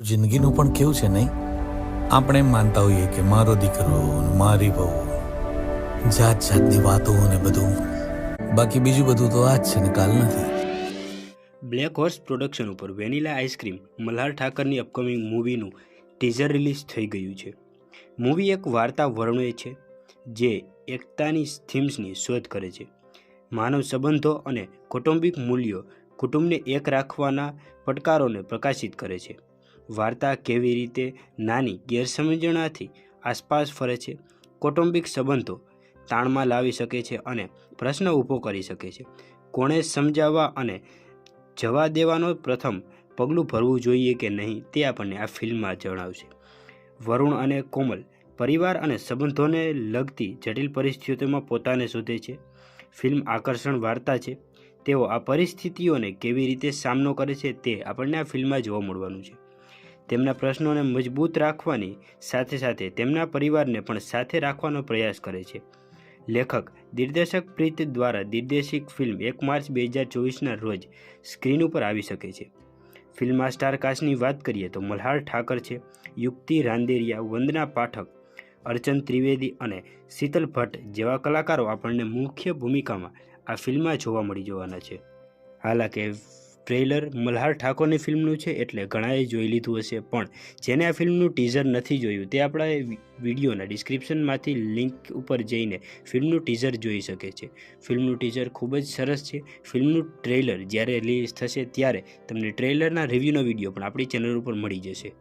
જિંદગીનું પણ કેવું છે નહીં? આપણે એમ માનતા હોઈએ કે મારો દીકરો મારી બહુ જાત જાતની વાતો ને બધું. બાકી બીજું બધું તો આ જ છે ને કાલ નથી. બ્લેક હોર્સ પ્રોડક્શન ઉપર વેનીલા આઈસ્ક્રીમ મલ્હાર ઠાકરની અપકમિંગ મૂવીનું ટીઝર રિલીઝ થઈ ગયું છે. મૂવી એક વાર્તા વર્ણવે છે, જે એકતાની થીમ્સની શોધ કરે છે. માનવ સંબંધો અને કૌટુંબિક મૂલ્યો કુટુંબને એક રાખવાના પડકારોને પ્રકાશિત કરે છે. વાર્તા કેવી રીતે નાની ગેરસમજણાથી આસપાસ ફરે છે, કૌટુંબિક સંબંધો તાણમાં લાવી શકે છે અને પ્રશ્ન ઊભો કરી શકે છે. કોણે સમજાવવા અને જવા દેવાનો પ્રથમ પગલું ભરવું જોઈએ કે નહીં તે આપણને આ ફિલ્મમાં જણાવશે. વરુણ અને કોમલ પરિવાર અને સંબંધોને લગતી જટિલ પરિસ્થિતિઓમાં પોતાને શોધે છે. ફિલ્મ આકર્ષણ વાર્તા છે. તેઓ આ પરિસ્થિતિઓને કેવી રીતે સામનો કરે છે તે આપણને આ ફિલ્મમાં જોવા મળવાનું છે. તેમના પ્રશ્નોને મજબૂત રાખવાની, સાથે સાથે તેમના પરિવારને પણ સાથે રાખવાનો પ્રયાસ કરે છે. લેખક, દિગ્દર્શક પ્રીત દ્વારા દિગ્દર્શિત ફિલ્મ એક માર્ચ બે હજાર ચોવીસના રોજ સ્ક્રીન ઉપર આવી શકે છે. ફિલ્મમાં સ્ટાર કાસ્ટની વાત કરીએ તો મલ્હાર ઠાકર છે, યુક્તિ રાંદેરિયા, વંદના પાઠક, અર્ચન ત્રિવેદી અને શીતલ ભટ્ટ જેવા કલાકારો આપણને મુખ્ય ભૂમિકામાં આ ફિલ્મમાં જોવા મળી જવાના છે. હાલાકે. ટ્રેલર મલ્હાર ઠાકોરની ફિલ્મનું છે એટલે ઘણાએ જોઈ લીધું હશે પણ જેને આ ફિલ્મનું ટીઝર નથી જોયું તે આપણા વિડીયોના ડિસ્ક્રિપ્શનમાંથી લિંક ઉપર જઈને ફિલ્મનું ટીઝર જોઈ શકે છે. ફિલ્મનું ટીઝર ખૂબ જ સરસ છે. ફિલ્મનું ટ્રેલર જ્યારે રિલીઝ થશે ત્યારે તમને ટ્રેલરના રિવ્યૂનો વીડિયો પણ આપણી ચેનલ ઉપર મળી જશે.